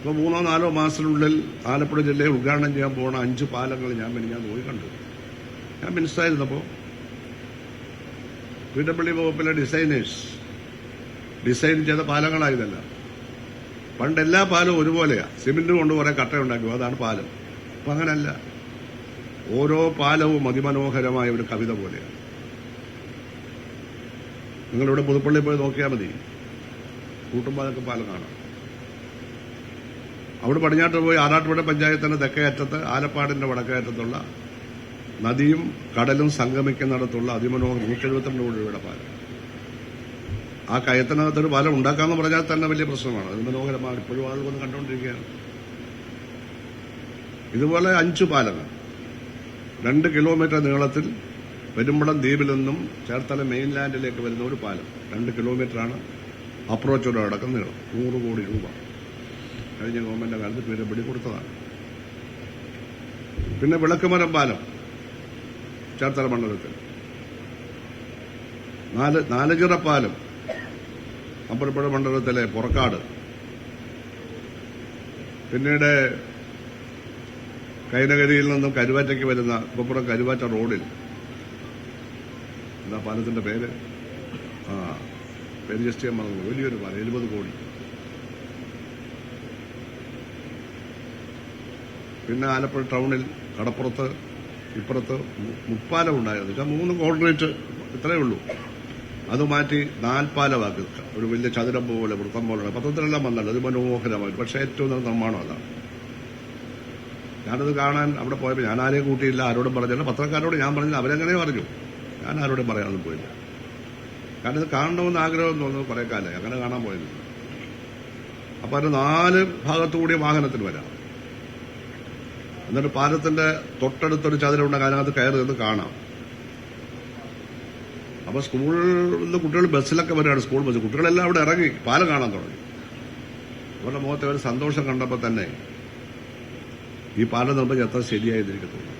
ഇപ്പോൾ മൂന്നോ നാലോ മാസത്തിനുള്ളിൽ ആലപ്പുഴ ജില്ലയിൽ ഉദ്ഘാടനം ചെയ്യാൻ പോകുന്ന അഞ്ച് പാലങ്ങൾ ഞാൻ ഞാൻ പോയി കണ്ടു. ഞാൻ മിനിസ്റ്ററായിരുന്നപ്പോൾ പി ഡബ്ല്യു വകുപ്പിലെ ഡിസൈനേഴ്സ് ഡിസൈൻ ചെയ്ത പാലങ്ങളായതല്ല. പണ്ട് എല്ലാ പാലും ഒരുപോലെയാ. സിമെന്റ് കൊണ്ട് കുറെ കട്ടയുണ്ടാക്കും അതാണ് പാലം. അപ്പൊ അങ്ങനല്ല. ഓരോ പാലവും അതിമനോഹരമായ ഒരു കവിത പോലെയാണ് നിങ്ങളിവിടെ പുതുപ്പള്ളി പോയി നോക്കിയാൽ മതി. കൂട്ടുമ്പാലൊക്കെ പാലം കാണാം. അവിടെ പടിഞ്ഞാട്ട് പോയി ആറാട്ടുപുഴ പഞ്ചായത്തിന്റെ തെക്കേറ്റത്ത് ആലപ്പാടിന്റെ വടക്കേറ്റത്തുള്ള നദിയും കടലും സംഗമിക്കുന്നിടത്തുള്ള അതിമനോഹര നൂറ്റി എഴുപത്തിരണ്ട് കോടി രൂപയുടെ പാലം. ആ കയത്തിനകത്തൊരു പാലം ഉണ്ടാക്കാന്ന് പറഞ്ഞാൽ തന്നെ വലിയ പ്രശ്നമാണ്. അതിമനോഹരമാണ് ഇപ്പോഴും ആളുകൾ വന്ന് കണ്ടുകൊണ്ടിരിക്കുകയാണ് ഇതുപോലെ അഞ്ചു പാലങ്ങൾ രണ്ട് കിലോമീറ്റർ നീളത്തിൽ പെരുമ്പളം ദ്വീപിൽ നിന്നും ചേർത്തല മെയിൻലാൻഡിലേക്ക് വരുന്ന ഒരു പാലം. രണ്ട് കിലോമീറ്ററാണ് അപ്രോച്ചോടെ അടക്കം നീളം. നൂറ് കോടി രൂപ. കഴിഞ്ഞ ഗവൺമെന്റ് കാലത്ത് പിഴപിടി കൊടുത്തതാണ് പിന്നെ വിളക്കുമരം പാലം ചേർത്തല മണ്ഡലത്തിൽ. നാല് നാലുചിറ പാലം അമ്പലപ്പുഴ മണ്ഡലത്തിലെ പുറക്കാട്. പിന്നീട് കൈനഗരിയിൽ നിന്നും കരുവാറ്റയ്ക്ക് വരുന്ന കുപ്പുറം കരുവാറ്റ റോഡിൽ. എന്താ പാലത്തിന്റെ പേര്? ആ പേര് ജസ്റ്റ് വലിയൊരു പാലം എഴുപത് കോടി. പിന്നെ ആലപ്പുഴ ടൗണിൽ കടപ്പുറത്ത് ഇപ്പുറത്ത് മുപ്പാലം ഉണ്ടായിരുന്നു. വെച്ചാൽ മൂന്ന് കോൺക്രീറ്റ് ഇത്രയേ ഉള്ളൂ. അത് മാറ്റി നാൽപ്പാലമാക്കി. ഒരു വലിയ ചതുരം പോലെ വൃത്തം പോലെ. പത്രത്തിലെല്ലാം വന്നല്ലോ. അത് മനോഹരമായി പക്ഷെ ഏറ്റവും നല്ല നിർമ്മാണം അതാണ് ഞാനത് കാണാൻ അവിടെ പോയപ്പോൾ ഞാൻ ആരെയും കൂട്ടിയില്ല ആരോടും പറഞ്ഞില്ല. പത്രക്കാരോട് ഞാൻ പറഞ്ഞില്ല. അവരങ്ങനെ പറഞ്ഞു. ഞാൻ ആരോടും പറയാനൊന്നും പോയില്ല. കാരണം ഇത് കാണണമെന്ന് ആഗ്രഹം തോന്നുന്നു കുറെ കാലം അങ്ങനെ കാണാൻ പോയത്. അപ്പൊ അതിന് നാല് ഭാഗത്തുകൂടി വാഹനത്തിൽ വരാം. എന്നിട്ട് പാലത്തിന്റെ തൊട്ടടുത്തൊരു ചതുരമുണ്ടെങ്കിൽ അതിനകത്ത് കയറി നിന്ന് കാണാം. അപ്പൊ സ്കൂളിൽ നിന്ന് കുട്ടികൾ ബസ്സിലൊക്കെ വരികയാണ് സ്കൂൾ ബസ്. കുട്ടികളെല്ലാം അവിടെ ഇറങ്ങി പാലം കാണാൻ തുടങ്ങി. അവരുടെ മുഖത്തെ ഒരു സന്തോഷം കണ്ടപ്പോൾ തന്നെ ഈ പാലം നിർമ്മിച്ച് എത്ര ശരിയായിരിക്കത്തുള്ളൂ